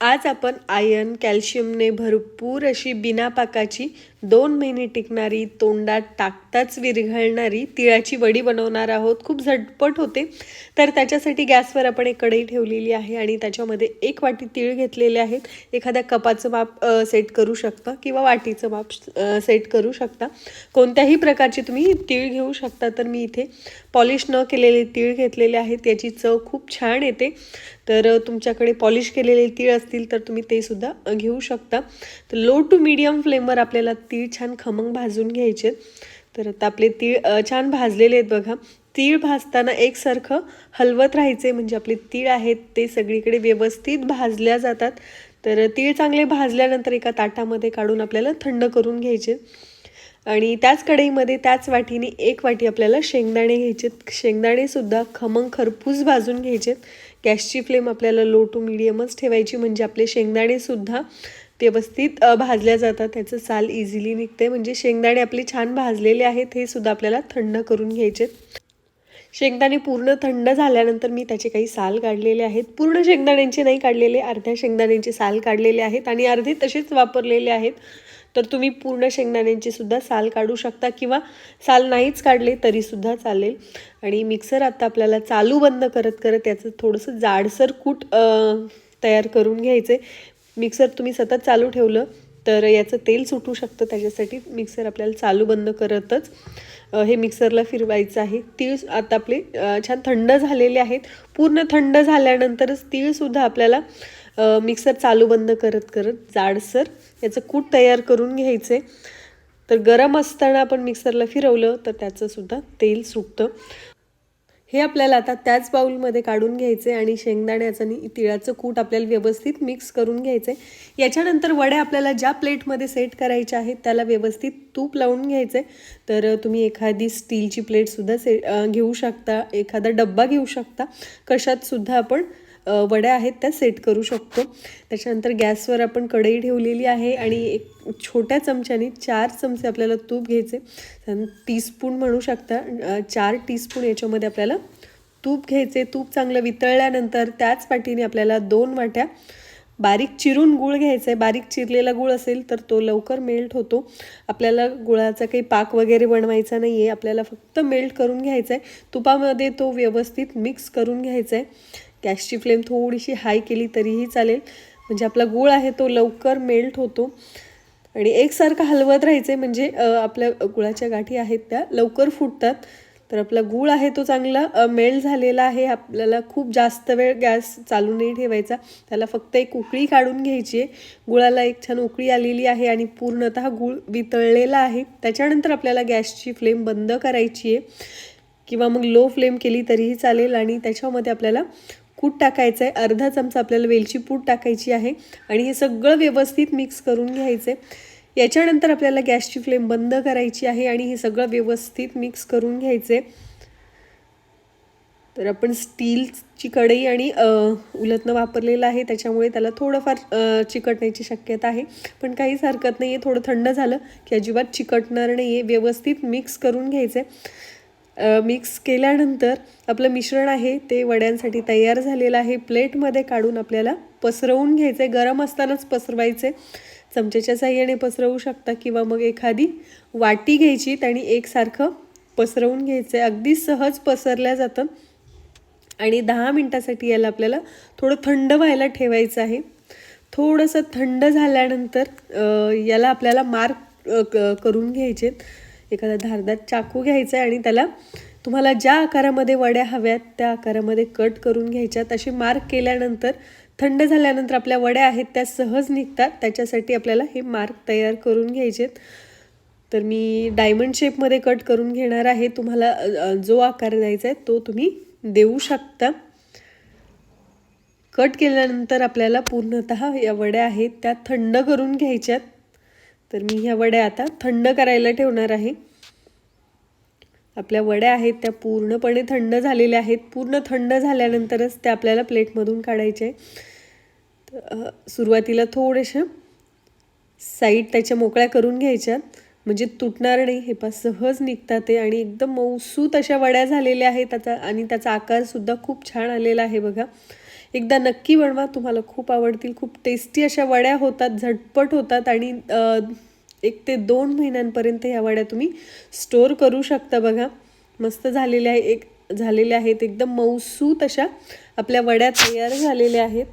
आज आपण आयन कॅल्शियमने भरपूर अशी बिना पाकाची दोन महिने टिकणारी तोंडात टाकताच विरघळणारी तिळाची वडी बनवणार आहोत. खूप झटपट होते. तर त्याच्यासाठी गॅसवर आपण एक कढई ठेवलेली आहे आणि त्याच्यामध्ये एक वाटी तीळ घेतलेले आहेत. एखाद्या कपाचं माप सेट करू शकता किंवा वाटीचं माप सेट करू शकता. कोणत्याही प्रकारचे तुम्ही तीळ घेऊ शकता. तर मी इथे पॉलिश न केलेले तीळ घेतलेले आहेत. याची चव खूप छान येते. तर तुमच्याकडे पॉलिश केलेले तीळ असतील तर तुम्ही ते सुद्धा घेऊ शकता. तर लो टू मीडियम फ्लेमवर आपल्याला तीळ छान खमंग भाजून घ्यायचे. तर आता आपले तीळ छान भाजलेले आहेत बघा. तीळ भाजताना एकसारखं हलवत राहायचे म्हणजे आपले तीळ आहेत ते सगळीकडे व्यवस्थित भाजल्या जातात. तर तीळ चांगले भाजल्यानंतर एका ताटामध्ये काढून आपल्याला थंड करून घ्यायचे. आणि त्याच कढईमध्ये त्याच वाटीने एक वाटी आपल्याला शेंगदाणे घ्यायचेत शेंगदाणेसुद्धा खमंग खरपूस भाजून घ्यायचेत गॅसची फ्लेम आपल्याला लो टू मिडियमच ठेवायची म्हणजे आपले शेंगदाणेसुद्धा व्यवस्थित भाजल्या जातात. त्याचं साल इझिली निघते म्हणजे शेंगदाणे आपले छान भाजलेले आहेत. हे सुद्धा आपल्याला थंड करून घ्यायचे शेंगदाणे पूर्ण थंड झाल्यानंतर मी त्याचे काही साल काढलेले आहेत. पूर्ण शेंगदाण्यांचे नाही काढलेले अर्ध्या शेंगदाण्यांचे साल काढलेले आहेत आणि अर्धे तसेच वापरलेले आहेत. तर तुम्ही पूर्ण शेंगदाण्यांचे सुद्धा साल काढू शकता किंवा साल नाहीच काढले तरीसुद्धा चालेल. आणि मिक्सर आता आपल्याला चालू बंद करत करत त्याचं थोडंसं जाडसर कूट तयार करून घ्यायचे मिक्सर तुम्ही सतत चालू ठेवलं तर याचं तेल सुटू शकतं त्याच्यासाठी मिक्सर आपल्याला चालू बंद करतच हे मिक्सरला फिरवायचं आहे. तीळ आता आपले छान थंड झालेले आहेत. पूर्ण थंड झाल्यानंतरच तीळसुद्धा आपल्याला मिक्सर चालू बंद करत करत जाडसर याचं कूट तयार करून घ्यायचे. तर गरम असताना आपण मिक्सरला फिरवलं तर त्याचंसुद्धा तेल सुटतं. हे आपल्याला आता त्याच बाऊलमध्ये काढून घ्यायचे आणि शेंगदाण्याचं आणि तिळाचं कूट आपल्याला व्यवस्थित मिक्स करून घ्यायचे. याच्यानंतर वड्या आपल्याला ज्या प्लेटमध्ये सेट करायच्या आहेत त्याला व्यवस्थित तूप लावून घ्यायचे. तर तुम्ही एखादी स्टीलची प्लेटसुद्धा से घेऊ शकता एखादा डब्बा घेऊ शकता. कशात सुद्धा आपण वड्या आहेत त्या सेट करू शकतो. त्याच्यानंतर गॅसवर आपण कढई ठेवलेली आहे आणि एक छोट्या चमच्याने चार चमचे आपल्याला तूप घ्यायचे. टीस्पून म्हणू शकता. चार टीस्पून याच्यामध्ये आपल्याला तूप घ्यायचे. तूप चांगलं वितळल्यानंतर त्याच वाटीने आपल्याला दोन वाट्या बारीक चिरून गूळ घ्यायचा. आहे बारीक चिरलेला गूळ असेल तर तो लवकर मेल्ट होतो. आपल्याला गुळाचा काही पाक वगैरे बनवायचा नाही आहे आपल्याला फक्त मेल्ट करून घ्यायचा आहे तुपामध्ये तो व्यवस्थित मिक्स करून घ्यायचा आहे गॅसची फ्लेम थोडीशी हाय केली तरीही चालेल. म्हणजे आपला गूळ आहे तो लवकर मेल्ट होतो. आणि एकसारखं हलवत राहायचे म्हणजे आपल्या गुळाच्या गाठी आहेत त्या लवकर फुटतात. तर आपला गूळ आहे तो चांगला मेल्ट झालेला आहे. आपल्याला खूप जास्त वेळ गॅस चालू नाही ठेवायचा. त्याला फक्त एक उकळी काढून घ्यायची आहे. गुळाला एक छान उकळी आलेली आहे आणि पूर्णतः गूळ वितळलेला आहे. त्याच्यानंतर आपल्याला गॅसची फ्लेम बंद करायची आहे. किंवा मग लो फ्लेम केली तरीही चालेल आणि त्याच्यामध्ये आपल्याला कूट टाकायचं आहे. अर्धा चमचा आपल्याला वेलची पूड टाकायची आहे. आणि हे सगळं व्यवस्थित मिक्स करून घ्यायचं आहे याच्यानंतर आपल्याला गॅसची फ्लेम बंद करायची आहे आणि हे सगळं व्यवस्थित मिक्स करून घ्यायचं आहे तर आपण स्टीलची कढई आणि उलटनं उलटणं वापरलेलं आहे. त्याच्यामुळे त्याला थोडंफार चिकटण्याची शक्यता आहे. पण काहीच हरकत नाही आहे थोडं थंड झालं की अजिबात चिकटणार नाही आहे व्यवस्थित मिक्स करून घ्यायचं आहे मिक्स केल्यानंतर आपलं मिश्रण आहे ते वड्यांसाठी तयार झालेलं आहे. प्लेटमध्ये काढून आपल्याला पसरवून घ्यायचं आहे गरम असतानाच पसरवायचे चमच्याच्या साह्याने पसरवू शकता किंवा मग एखादी वाटी घ्यायची त्याने एकसारखं पसरवून घ्यायचं आहे अगदी सहज पसरल्या जातं. आणि दहा मिनटासाठी याला आपल्याला थोडं थंड व्हायला ठेवायचं आहे. थोडंसं थंड झाल्यानंतर याला आपल्याला मार्क करून घ्यायचे. एखादा धारदार चाकू घ्यायचा आहे आणि त्याला तुम्हाला ज्या आकारामध्ये वड्या हव्यात त्या आकारामध्ये कट करून घ्यायच्यात असे मार्क केल्यानंतर थंड झाल्यानंतर आपल्या वड्या आहेत त्या सहज निघतात. त्याच्यासाठी आपल्याला हे मार्क तयार करून घ्यायचेत. तर मी डायमंड शेपमध्ये कट करून घेणार आहे. तुम्हाला जो आकार द्यायचा आहे तो तुम्ही देऊ शकता. कट केल्यानंतर आपल्याला पूर्णतः या वड्या आहेत त्या थंड करून घ्यायच्यात. तर मी ह्या वड्या आता थंड करायला ठेवणार आहे. आपल्या वड्या आहेत त्या पूर्णपणे थंड झालेल्या आहेत. पूर्ण थंड झाल्यानंतरच त्या आपल्याला प्लेटमधून काढायच्या आहे सुरुवातीला थोडेशा साईड त्याच्या मोकळ्या करून घ्यायच्यात म्हणजे तुटणार नाही हे पा सहज निघतात ते आणि एकदम मऊसूत अशा वड्या झालेल्या आहेत. त्याचा आणि त्याचा आकारसुद्धा खूप छान आलेला आहे बघा. एकदा नक्की बनवा तुम्हाला खूप आवडतील खूप टेस्टी अशा वड्या होतात झटपट होतात आणि एक ते दोन महिन्यांपर्यंत ह्या वड्या तुम्ही स्टोअर करू शकता बघा. मस्त झालेल्या आहे एक झालेल्या आहेत एकदम मऊसूत अशा आपल्या वड्या तयार झालेल्या आहेत.